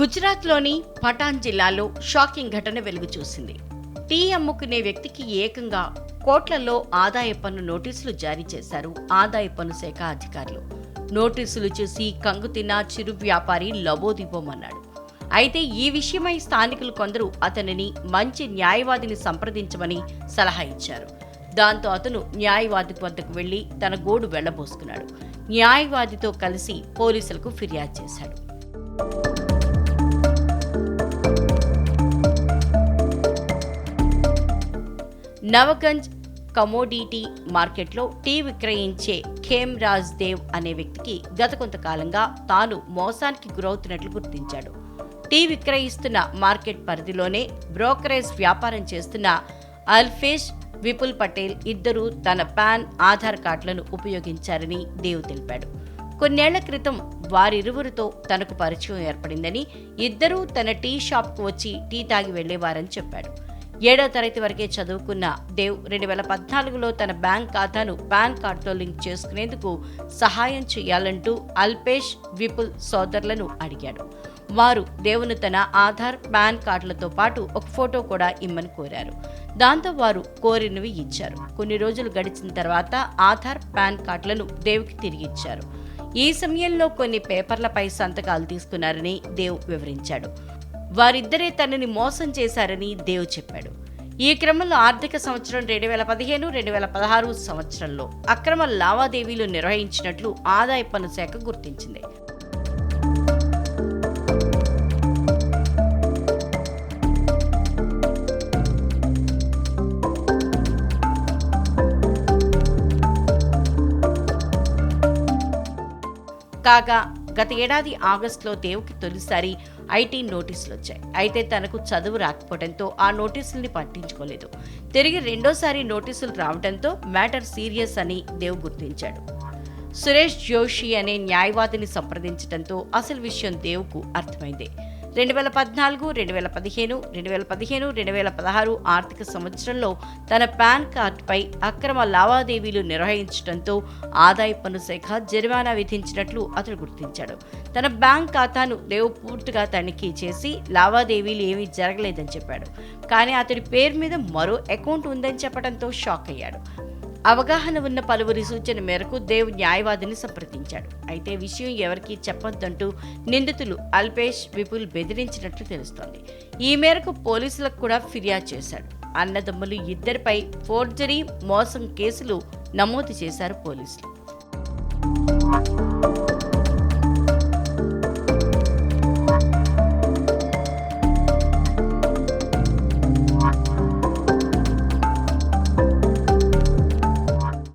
గుజరాత్లోని పఠాన్ జిల్లాలో షాకింగ్ ఘటన వెలుగు చూసింది టీ అమ్ముకునే వ్యక్తికి ఏకంగా కోట్లలో ఆదాయ పన్ను నోటీసులు జారీ చేశారు ఆదాయ పన్ను శాఖ అధికారులు. నోటీసులు చూసి కంగుతిన్న చిరు వ్యాపారి లబోదిబోమన్నాడు. అయితే ఈ విషయమై స్థానికులు కొందరు అతనిని మంచి న్యాయవాదిని సంప్రదించమని సలహా ఇచ్చారు. దాంతో అతను న్యాయవాది వద్దకు వెళ్ళి తన గోడు వెళ్ళబోసుకున్నాడు. న్యాయవాదితో కలిసి పోలీసులకు ఫిర్యాదు చేశాడు. నవగంజ్ కమోడిటీ మార్కెట్లో టీ విక్రయించే ఖేమ్ రాజ్ దేవ్ అనే వ్యక్తికి గత కొంతకాలంగా తాను మోసానికి గురవుతున్నట్లు గుర్తించాడు. టీ విక్రయిస్తున్న మార్కెట్ పరిధిలోనే బ్రోకరేజ్ వ్యాపారం చేస్తున్న అల్ఫేష్ విపుల్ పటేల్ ఇద్దరూ తన పాన్ ఆధార్ కార్డులను ఉపయోగించారని దేవ్ తెలిపాడు. కొన్నేళ్ళ క్రితం వారిరువురితో తనకు పరిచయం ఏర్పడిందని ఇద్దరూ తన టీ షాప్కు వచ్చి టీ తాగి వెళ్ళేవారని చెప్పాడు. ఏడో తరగతి వరకే చదువుకున్న దేవ్ రెండు వేల పద్నాలుగులో తన బ్యాంక్ ఖాతాను పాన్ కార్డుతో లింక్ చేసుకునేందుకు సహాయం చేయాలంటూ అల్పేష్ విపుల్ సోదరులను అడిగాడు. వారు దేవును తన ఆధార్ పాన్ కార్డులతో పాటు ఒక ఫోటో కూడా ఇమ్మని కోరారు. దాంతో వారు కోరినవి ఇచ్చారు. కొన్ని రోజులు గడిచిన తర్వాత ఆధార్ పాన్ కార్డులను దేవుకి తిరిగిచ్చారు ఈ సమయంలో కొన్ని పేపర్లపై సంతకాలు తీసుకున్నారని దేవ్ వివరించాడు. వారిద్దరే తనని మోసం చేశారని దేవ్ చెప్పాడు. ఈ క్రమంలో ఆర్థిక సంవత్సరం రెండు వేల పదిహేను రెండు వేల పదహారు సంవత్సరంలో అక్రమ లావాదేవీలు నిర్వహించినట్లు ఆదాయ పన్ను శాఖ గుర్తించింది. కాగా గత ఏడాది ఆగస్టులో దేవుకి తొలిసారి ఐటీ నోటీసులు వచ్చాయి అయితే తనకు చదువు రాకపోవడంతో ఆ నోటీసుల్ని పట్టించుకోలేదు. తిరిగి రెండోసారి నోటీసులు రావడంతో మ్యాటర్ సీరియస్ అని దేవ్ గుర్తించాడు. సురేష్ జోషి అనే న్యాయవాదిని సంప్రదించడంతో అసలు విషయం దేవుకు అర్థమైంది. రెండు వేల పద్నాలుగు రెండు వేల పదిహేను రెండు వేల పదిహేను రెండు వేల పదహారు ఆర్థిక సంవత్సరంలో తన పాన్ కార్డుపై అక్రమ లావాదేవీలు నిర్వహించడంతో ఆదాయ పన్ను శాఖ జరిమానా విధించినట్లు అతడు గుర్తించాడు. తన బ్యాంక్ ఖాతాను దేవ్ పూర్తిగా తనిఖీ చేసి లావాదేవీలు ఏమీ జరగలేదని చెప్పాడు. కానీ అతడి పేరు మీద మరో అకౌంట్ ఉందని చెప్పడంతో షాక్ అయ్యాడు. అవగాహన ఉన్న పలువురి సూచన మేరకు దేవ్ న్యాయవాదిని సంప్రదించాడు. అయితే విషయం ఎవరికీ చెప్పొద్దంటూ నిందితులు అల్పేష్ విపుల్ బెదిరించినట్లు తెలుస్తోంది. ఈ మేరకు పోలీసులకు కూడా ఫిర్యాదు చేశాడు. అన్నదమ్ములు ఇద్దరిపై ఫోర్జరీ మోసం కేసులు నమోదు చేశారు పోలీసులు.